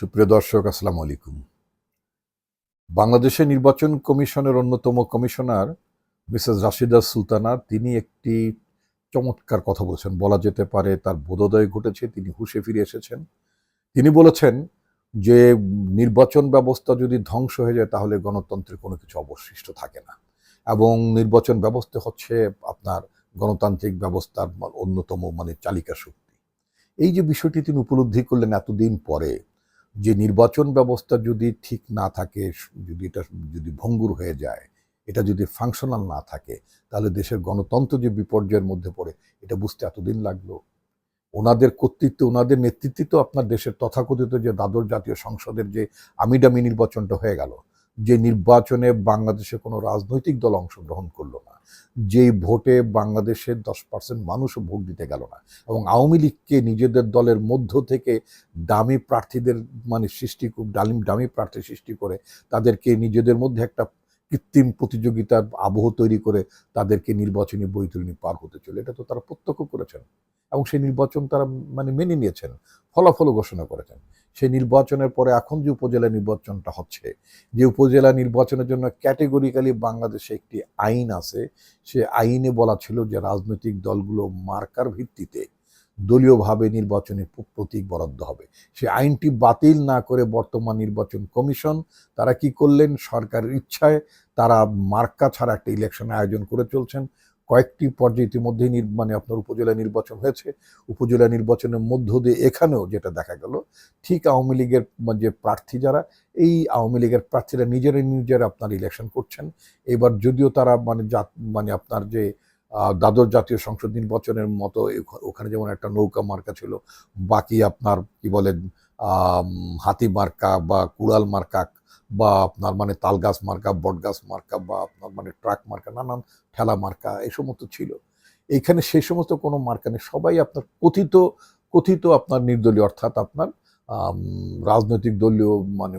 সুপ্রিয় দর্শক, আসসালামু আলাইকুম। বাংলাদেশের নির্বাচন কমিশনের অন্যতম কমিশনার মিসেস রাশিদা সুলতানা, তিনি একটি চমৎকার কথা বলেছেন। বলা যেতে পারে তার বোধোদয় ঘটেছে, তিনি হুঁশে ফিরে এসেছেন। তিনি বলেছেন যে, নির্বাচন ব্যবস্থা যদি ধ্বংস হয়ে যায়, তাহলে গণতন্ত্রের কোনো কিছু অবশিষ্ট থাকে না। এবং নির্বাচন ব্যবস্থা হচ্ছে আপনার গণতান্ত্রিক ব্যবস্থার অন্যতম মানে চালিকা শক্তি। এই যে বিষয়টি তিনি উপলব্ধি করলেন এতদিন পরে যে নির্বাচন ব্যবস্থা যদি ঠিক না থাকে, যদি এটা যদি ভঙ্গুর হয়ে যায়, এটা যদি ফাংশনাল না থাকে, তাহলে দেশের গণতন্ত্র যে বিপর্যয়ের মধ্যে পড়ে, এটা বুঝতে এতদিন লাগল। ওনাদের কর্তৃত্ব, ওনাদের নেতৃত্বে তো আপনার দেশের তথাকথিত যে দ্বাদশ জাতীয় সংসদের যে আমিডামি নির্বাচনটা হয়ে গেল যে নির্বাচনে বাংলাদেশে কোনো রাজনৈতিক দল অংশগ্রহণ করল না, যেই ভোটে বাংলাদেশের দশ পার্সেন্ট মানুষও ভোট দিতে গেল না, এবং আওয়ামী লীগকে নিজেদের দলের মধ্য থেকে দামি প্রার্থীদের মানে সৃষ্টি ডালিম দামি প্রার্থী সৃষ্টি করে তাদেরকে নিজেদের মধ্যে একটা কৃত্রিম প্রতিযোগিতার আবহ তৈরি করে তাদেরকে নির্বাচনী বৈতরণী পার হতে চলে, এটা তো তারা প্রত্যক্ষ করেছেন এবং সেই নির্বাচন তারা মানে মেনে নিয়েছেন, ফলাফলও ঘোষণা করেছেন। সেই নির্বাচনের পরে এখন যে উপজেলা নির্বাচনটা হচ্ছে, যে উপজেলা নির্বাচনের জন্য ক্যাটেগরিক্যালি বাংলাদেশে একটি আইন আছে, সে আইনে বলা ছিল যে রাজনৈতিক দলগুলো মার্কার ভিত্তিতে দলীয়ভাবে নির্বাচনী প্রতীক বরাদ্দ হবে। সে আইনটি বাতিল না করে বর্তমান নির্বাচন কমিশন, তারা কি করলেন? সরকারের ইচ্ছায় তারা মার্কা ছাড়া একটা ইলেকশন আয়োজন করে চলছেন। কয়েকটি পর্যায়ে ইতিমধ্যেই মানে আপনার উপজেলা নির্বাচন হয়েছে। উপজেলা নির্বাচনের মধ্য দিয়ে এখানেও যেটা দেখা গেল, ঠিক আওয়ামী লীগের যে প্রার্থী যারা, এই আওয়ামী লীগের প্রার্থীরা নিজেরা নিজেরা আপনার ইলেকশন করছেন। এবার যদিও তারা মানে মানে আপনার যে দ্বাদশ জাতীয় সংসদ নির্বাচনের মতো ওখানে যেমন একটা নৌকা মার্কা ছিল বাকি আপনার কি আম, হাতি মার্কা বা কুড়াল মার্কা বা আপনার মানে তালগাছ মার্কা বটগাছ মার্কা বা আপনার মানে ট্রাক মার্কা নানান ঠেলা মার্কা এই সমস্ত ছিল। এইখানে সেই সমস্ত কোনো মার্কা নেই। সবাই আপনার কথিত কথিত আপনার নির্দলীয় অর্থাৎ আপনার রাজনৈতিক দলীয় মানে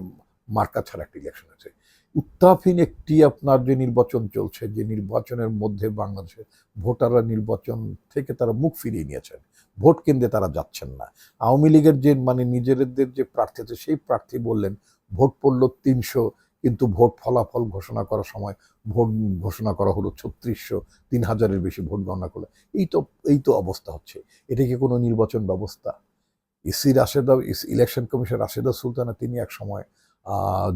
মার্কা ছাড়া একটা ইলেকশন আছে। উত্তাপহীন একটি আপনার যে নির্বাচন চলছে, যে নির্বাচনের মধ্যে বাংলাদেশের ভোটাররা নির্বাচন থেকে তারা মুখ ফিরিয়ে নিয়েছেন। ভোট কেন্দ্রে তারা যাচ্ছেন না। আওয়ামী লীগের যে মানে নিজেদের যে প্রার্থী আছে, সেই প্রার্থী বললেন, ভোট পড়ল তিনশো, কিন্তু ভোট ফলাফল ঘোষণা করার সময় ভোট ঘোষণা করা হলো ছত্রিশশো, তিন হাজারের বেশি ভোট গণনা করল। এই তো এই তো অবস্থা হচ্ছে। এটা কি কোনো নির্বাচন ব্যবস্থা? EC Rashida election commission Rashida Sultana, তিনি এক সময়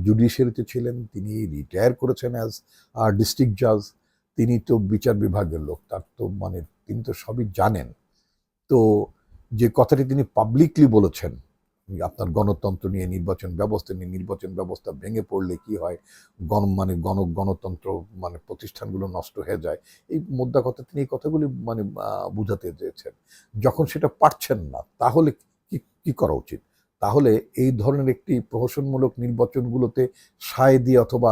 জুডিশিয়ারিতে ছিলেন, তিনি রিটায়ার করেছেন অ্যাজ ডিস্ট্রিক্ট জাজ তিনি তো বিচার বিভাগের লোক, তার তো মানে তিনি তো সবই জানেন। তো যে কথাটি তিনি পাবলিকলি বলেছেন, আপনার গণতন্ত্র নিয়ে নির্বাচন ব্যবস্থা নিয়ে নির্বাচন ব্যবস্থা ভেঙে পড়লে কি হয়? গণ মানে গণ, গণতন্ত্র মানে প্রতিষ্ঠানগুলো নষ্ট হয়ে যায়। এই মুদ্রা কথা তিনি এই কথাগুলি মানে বুঝাতে চেয়েছেন। যখন সেটা পারছেন না, তাহলে কি কি করা উচিত? তাহলে এই ধরনের একটি প্রহসনমূলক নির্বাচনগুলোতে সায় দিয়ে অথবা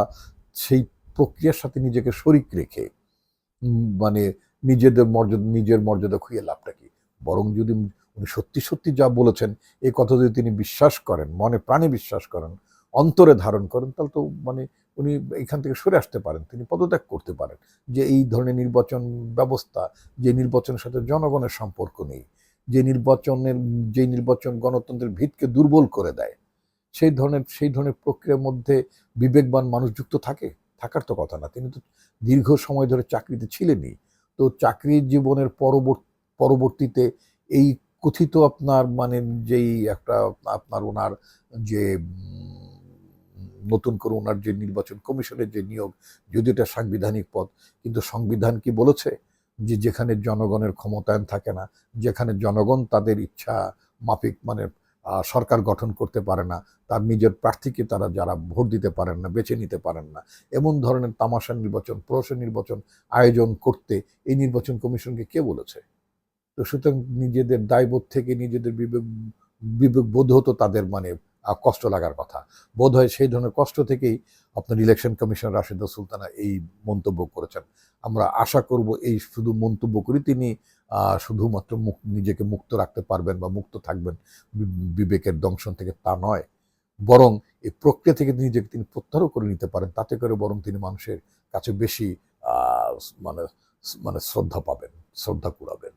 সেই প্রক্রিয়ার সাথে নিজেকে শরিক রেখে মানে নিজেদের মর্যাদা, নিজের মর্যাদা খুঁয়ে লাভটা কি? বরং যদি উনি সত্যি সত্যি যা বলেছেন এই কথা যদি তিনি বিশ্বাস করেন, মনে প্রাণে বিশ্বাস করেন, অন্তরে ধারণ করেন, তাহলে তো মানে উনি এখান থেকে সরে আসতে পারেন, তিনি পদত্যাগ করতে পারেন যে এই ধরনের নির্বাচন ব্যবস্থা, যে নির্বাচনের সাথে জনগণের সম্পর্ক নেই। যে নির্বাচনের, যে নির্বাচন গণতন্ত্রের ভিতকে দুর্বল করে দেয়, সেই ধরনের সেই ধরনের প্রক্রিয়ার মধ্যে বিবেকবান মানুষ যুক্ত থাকে? থাকার তো কথা না। তিনি তো দীর্ঘ সময় ধরে চাকরিতে ছিলেনই। তো চাকরি জীবনের পরবর্তী পরবর্তীতে এই কথিত আপনার মানে যেই একটা আপনার ওনার যে নতুন করে ওনার যে নির্বাচন কমিশনের যে নিয়োগ যদি এটা সাংবিধানিক পদ, কিন্তু সংবিধান কি বলেছে? যে যেখানে জনগণের ক্ষমতায়ন থাকে না, যেখানে জনগণ তাদের ইচ্ছা মাফিক মানে সরকার গঠন করতে পারে না, তার নিজের প্রার্থীকে তারা যারা ভোট দিতে পারেন না, বেছে নিতে পারেন না। এমন ধরনের তামাশা নির্বাচন, প্রহসন নির্বাচন আয়োজন করতে এই নির্বাচন কমিশনকে কে বলেছে? তো সুতরাং নিজেদের দায়বোধ থেকে নিজেদের বিবেক বিবেক বোধ হতো তাদের মানে কষ্ট লাগার কথা। বোধ হয় সেই ধরনের কষ্ট থেকেই আপনার ইলেকশন কমিশন রাশেদা সুলতানা এই মন্তব্য করেছেন। আমরা আশা করব এই শুধু মন্তব্য করি তিনি শুধুমাত্র মুক- নিজেকে মুক্ত রাখতে পারবেন বা মুক্ত থাকবেন বিবেকের দংশন থেকে তা নয়। বরং এই প্রক্রিয়া থেকে নিজেকে তিনি প্রত্যাহারও করে নিতে পারেন, তাতে করে বরং তিনি মানুষের কাছে বেশি মানে মানে শ্রদ্ধা পাবেন, শ্রদ্ধা কুড়াবেন।